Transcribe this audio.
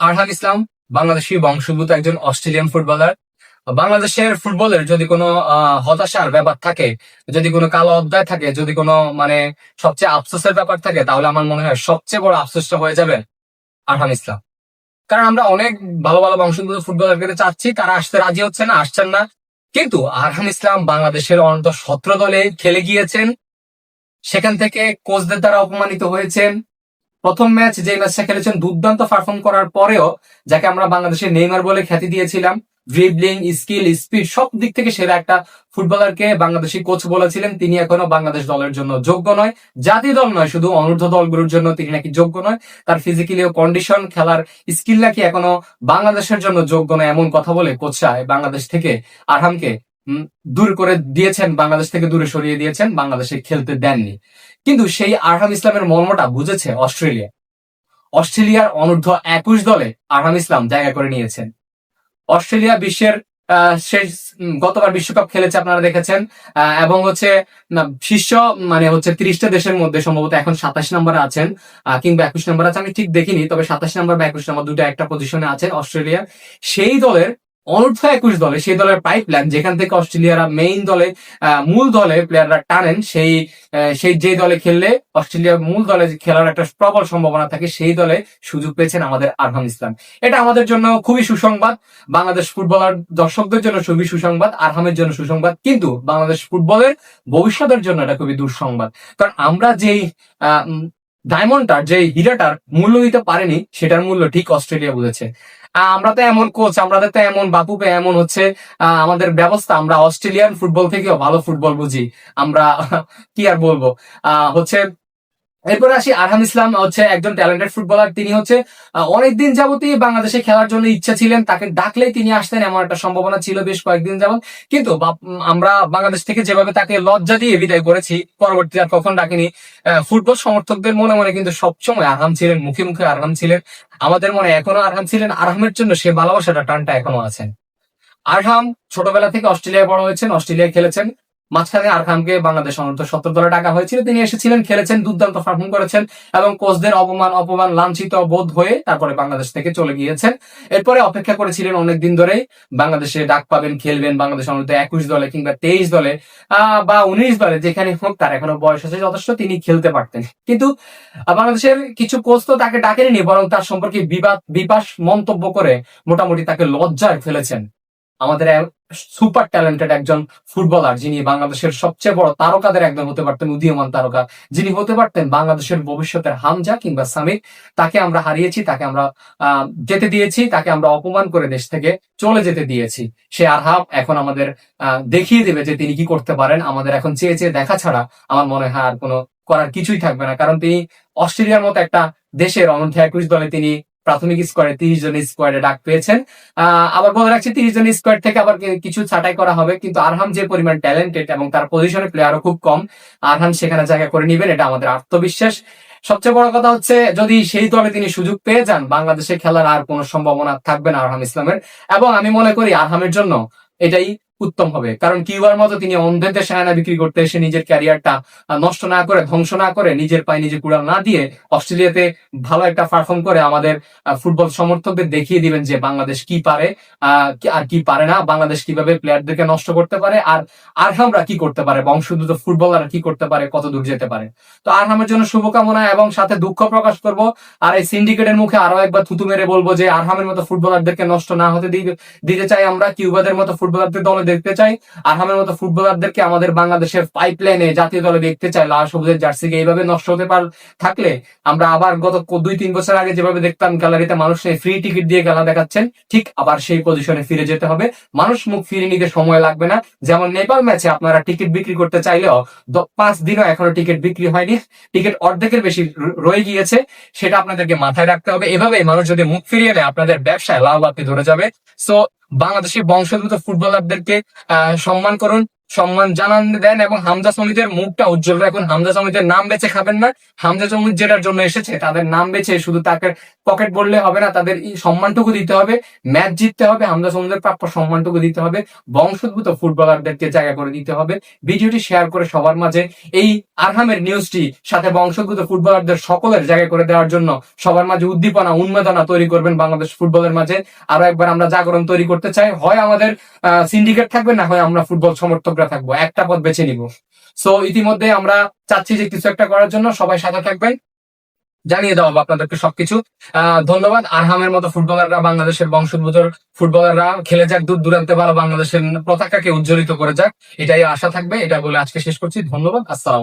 আরহান ইসলাম, বাংলাদেশি বংশোদ্ভূত একজন Australian footballer. বাংলাদেশের ফুটবলের যদি কোনো হতাশার ব্যাপার থাকে, যদি কোনো কালো অধ্যায় থাকে, যদি কোনো মানে সবচেয়ে আফসোসের ব্যাপার থাকে, তাহলে আমার মনে হয় সবচেয়ে বড় আফসোসটা হয়ে যাবে আরহান ইসলাম। কারণ আমরা অনেক ভালো ভালো বংশোদ্ভূত ফুটবলারকে চাচ্ছি, তারা আসতে রাজি হচ্ছে না, আসছেন না। কিন্তু আরহান ইসলাম বাংলাদেশের অনন্ত সতেরো দলে খেলে গিয়েছেন। সেখান থেকে কোচদের দ্বারা অপমানিত হয়েছেন। প্রথম ম্যাচ যে ম্যাচটা খেলেছেন, দুর্দান্ত পারফর্ম করার পরেও যাকে আমরা বাংলাদেশের নেইমার বলে খ্যাতি দিয়েছিলাম ড্রিবলিং স্কিল স্পিড সব দিক থেকে সেরা একটা ফুটবলারকে বাংলাদেশি কোচ বলেছিলেন। তিনি এখনও বাংলাদেশ দলের জন্য যোগ্য নয়, জাতীয় দল নয়, শুধু অনূর্ধ্ব দলগুলোর জন্য তিনি নাকি যোগ্য নয়। তার ফিজিক্যালি ও কন্ডিশন খেলার স্কিল নাকি এখনও বাংলাদেশের জন্য যোগ্য নয়, এমন কথা বলে কোচরা বাংলাদেশ থেকে আরহামকে দূর করে দিয়েছেন, বাংলাদেশ থেকে দূরে সরিয়ে দিয়েছেন, বাংলাদেশে খেলতে দেননি। কিন্তু সেই আরহাম ইসলামের মর্মটা বুঝেছে অস্ট্রেলিয়া। অস্ট্রেলিয়ার অনূর্ধ্ব একুশ দলে আরহাম ইসলাম জায়গা করে নিয়েছেন। অস্ট্রেলিয়া বিশ্বের শেষ গতবার বিশ্বকাপ খেলেছে আপনারা দেখেছেন এবং হচ্ছে শীর্ষ মানে হচ্ছে তিরিশটা দেশের মধ্যে সম্ভবত এখন সাতাশ নম্বরে আছেন কিংবা একুশ নম্বর আছে, আমি ঠিক দেখিনি, তবে সাতাশ নম্বর বা একুশ নম্বর দুটো একটা পজিশনে আছেন অস্ট্রেলিয়া। সেই দলের অনূর্ধ্ব একুশ দলে সেই দলের পাইপলাইন যেখান থেকে অস্ট্রেলিয়ারা মেইন দলে মূল দলে প্লেয়াররা টানেন, সেই সেই যে দলে খেললে অস্ট্রেলিয়ার মূল দলে খেলার একটা প্রবল সম্ভাবনা থাকে, সেই দলে সুযোগ পেয়েছেন আমাদের আরহাম ইসলাম। এটা আমাদের জন্য খুবই সুসংবাদ। বাংলাদেশ ফুটবলার দর্শকদের জন্য খুবই সুসংবাদ, আরহামের জন্য সুসংবাদ, কিন্তু বাংলাদেশ ফুটবলের ভবিষ্যতের জন্য এটা খুবই দুঃসংবাদ। কারণ আমরা যেই ডায়মন্ডটার যে হীরাটার মূল্য দিতে পারেনি, সেটার মূল্য ঠিক অস্ট্রেলিয়া বুঝেছে। আমরা তো এমন কোচ আমাদের তো এমন বাপুপে এমন হচ্ছে আমাদের ব্যবস্থা, আমরা অস্ট্রেলিয়ান ফুটবল থেকেও ভালো ফুটবল বুঝি। আমরা, কি আর বলব? হচ্ছে এরপরে আসি আরহাম ইসলাম হচ্ছে একজন ট্যালেন্টেড ফুটবলার তিনি হচ্ছে অনেকদিন যাবতই বাংলাদেশে খেলার জন্য ইচ্ছা ছিলেন। তাকে ডাকলেই তিনি আসতেন, এমন একটা সম্ভাবনা ছিল বেশ কয়েকদিন যাবত কিন্তু আমরা বাংলাদেশ থেকে যেভাবে তাকে লজ্জা দিয়ে বিদায় করেছি পরবর্তী আর কখন ডাকিনি ফুটবল সমর্থকদের মনে মনে কিন্তু সবসময় আরহাম ছিলেন, মুখে মুখে আরহাম ছিলেন। আমাদের মনে এখনও আরহাম ছিলেন। আরহামের জন্য সে ভালোবাসাটা টানটা এখনও আছেন। আরহাম ছোটবেলা থেকে অস্ট্রেলিয়ায় বড় হয়েছেন, অস্ট্রেলিয়ায় খেলেছেন। মাঝখানে আরহামকে বাংলাদেশ অনন্ত সত্তর দলে ডাকা হয়েছিল। তিনি এসেছিলেন, খেলেছেন, দুর্দান্ত পারফর্ম করেছেন এবং কোচদের অপমান অপমান লাঞ্ছিত বোধ হয়ে তারপরে বাংলাদেশ থেকে চলে গিয়েছেন। এরপরে অপেক্ষা করেছিলেন অনেকদিন ধরেই, বাংলাদেশে ডাক পাবেন, খেলবেন বাংলাদেশ অনন্ত একুশ দলে কিংবা তেইশ দলে বা উনিশ দলে যেখানে হোক, তার এখনও বয়স আছে, যথেষ্ট তিনি খেলতে পারতেন। কিন্তু বাংলাদেশের কিছু কোচ তো তাকে ডাকেনি বরং তার সম্পর্কে বিবাদ বিপাস মন্তব্য করে মোটামুটি তাকে লজ্জায় ফেলেছেন। আমাদের সুপার ট্যালেন্টেড একজন ফুটবলার যিনি বাংলাদেশের সবচেয়ে বড় তারকাদের একজন হতে পারতেন, উদীয়মান তারকা। যিনি হতে পারতেন বাংলাদেশের ভবিষ্যতের হামজা কিংবা সামির। তাকে আমরা হারিয়েছি, তাকে আমরা যেতে দিয়েছি, তাকে আমরা অপমান করে দেশ থেকে চলে যেতে দিয়েছি। সে আরহাম এখন আমাদের দেখিয়ে দেবে যে তিনি কি করতে পারেন। আমাদের এখন চেয়ে চেয়ে দেখা ছাড়া আমার মনে হয় আর কোনো করার কিছুই থাকবে না। কারণ তিনি অস্ট্রেলিয়ার মতো একটা দেশের অনূর্ধ্ব একুশ দলে তিনি প্রাথমিক স্কোয়াডে তিরিশ জন স্কোয়াডে ডাক পেয়েছেন। আবার বলে রাখছি তিরিশ জন স্কোয়াড থেকে আবার কিছু ছাঁটাই করা হবে, কিন্তু আরহাম যে পরিমাণ ট্যালেন্টেড এবং তার পজিশনে প্লেয়ারও খুব কম, আরহাম সেখানে জায়গা করে নিবেন, এটা আমাদের আত্মবিশ্বাস। সবচেয়ে বড় কথা হচ্ছে, যদি সেই দলে তিনি সুযোগ পেয়ে যান, বাংলাদেশে খেলার আর কোনো সম্ভাবনা থাকবে না আরহাম ইসলামের। এবং আমি মনে করি আরহামের জন্য এটাই উত্তম হবে। কারণ কিউবার মতো তিনি অন্ধের দেশে আয়না বিক্রি করতে এসে নিজের ক্যারিয়ারটা নষ্ট না করে, ধ্বংস না করে নিজের পায়ে নিজে কুড়াল না দিয়ে অস্ট্রেলিয়াতে ভালো একটা পারফর্ম করে আমাদের ফুটবল সমর্থকদের দেখিয়ে দিবেন যে বাংলাদেশ কি পারে আর কি পারে না, বাংলাদেশ কীভাবে প্লেয়ারদেরকে নষ্ট করতে পারে, আর আরহামরা কি করতে পারে, বংশোদ্ভূত ফুটবলাররা কি করতে পারে, কত দূর যেতে পারে। তো আরহামের জন্য শুভকামনা এবং সাথে দুঃখ প্রকাশ করব, আর এই সিন্ডিকেটের মুখে আরও একবার থুতু মেরে বলব যে আরহামের মতো ফুটবলারদেরকে নষ্ট না হতে দিতে চাই আমরা, কিউবাদের মতো ফুটবলারদের দলে দেখতে চাই। আরহামের মতো ফুটবলারদেরকে আমাদের বাংলাদেশের পাইপলাইনে জাতীয় দলে দেখতে চাই। লাল সবুজের জার্সিকে এইভাবে নষ্ট হতে পার থাকলে আমরা আবার গত দুই, তিন বছর আগে যেভাবে দেখতাম গ্যালারিতে মানুষ ফ্রি টিকিট দিয়ে খেলা দেখাচ্ছেন, ঠিক আবার সেই পজিশনে ফিরে যেতে হবে। মানুষ মুখ ফিরিয়ে নিতে সময় লাগবে না। যেমন নেপাল ম্যাচে আপনারা টিকিট বিক্রি করতে চাইলেও পাঁচ দিনও এখনও টিকিট বিক্রি হয়নি। টিকিট অর্ধেকের বেশি রয়ে গিয়েছে। সেটা আপনাদেরকে মাথায় রাখতে হবে। এভাবে মানুষ যদি মুখ ফিরিয়ে নেয়, আপনাদের ব্যবসায় লাভ আপনি ধরে যাবে। সো বাংলাদেশি বংশোদ্ভূত ফুটবলারদেরকে সম্মান করুন, সম্মান জানান, দেন এবং হামজা সমিতির মুখটা উজ্জ্বল রাখুন। হামজা সমিতির নাম বেছে খাবেন না। হামজা সমিতি যেটার জন্য এসেছে, তাদের নাম বেছে শুধু তাকে পকেট বললে হবে না, তাদের সম্মানটুকু দিতে হবে, ম্যাচ জিততে হবে, হামজা সমিতির প্রাপ্য সম্মানটুকু দিতে হবে, বংশোদ্ভূত ফুটবলারদেরকে জায়গা করে দিতে হবে। ভিডিওটি শেয়ার করে সবার মাঝে। এই আরহামের নিউজটি সাথে বংশোদ্ভূত ফুটবলারদের সকলের জায়গা করে দেওয়ার জন্য সবার মাঝে উদ্দীপনা, উন্মেদনা তৈরি করবেন বাংলাদেশ ফুটবলের মাঝে। আরও একবার আমরা জাগরণ তৈরি করতে চাই। হয় আমাদের সিন্ডিকেট থাকবে, না হয় আমরা ফুটবল সমর্থকরা থাকব। একটা পথ বেছে নিব। সো ইতিমধ্যে আমরা চাচ্ছি যে কিছু একটা করার জন্য। সবাই সাথে থাকবেন। জানিয়ে দেওয়া হবে আপনাদেরকে সবকিছু। ধন্যবাদ। আরহামের মতো ফুটবলাররা বাংলাদেশের বংশোদ্ভূত ফুটবলাররা খেলে যাক, দূর দূরান্তে ভালো বাংলাদেশের পতাকাকে উজ্জ্বলিত করে যাক। এটাই আশা থাকবে। এটা বলে আজকে শেষ করছি। ধন্যবাদ। আসসালাম